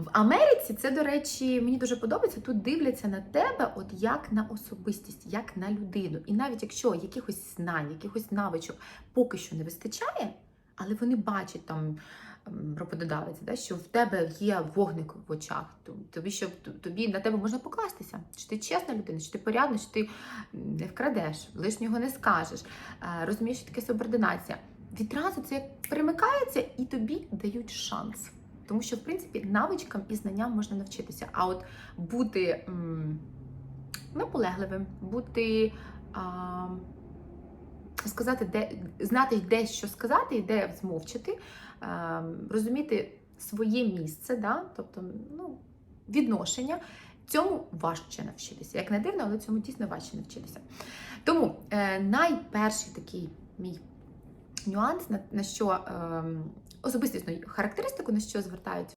В Америці це, до речі, мені дуже подобається. Тут дивляться на тебе, от як на особистість, як на людину. І навіть якщо якихось знань, якихось навичок поки що не вистачає, але вони бачать там ем, роботодавець, да, що в тебе є вогник в очах, тобі що тобі на тебе можна покластися. Що ти чесна людина, що ти порядна, що ти не вкрадеш, лишнього не скажеш, е, розумієш, що таке субординація. Відразу це примикається і тобі дають шанс. Тому що, в принципі, навичкам і знанням можна навчитися. А от бути м, наполегливим, бути. А, сказати, де знати, де що сказати і де змовчати, е, розуміти своє місце, да? тобто ну, відношення. Цьому важче навчитися. Як не дивно, але цьому дійсно важче навчитися. Тому е, найперший такий мій нюанс, на, на що е, особистісну характеристику, на що звертають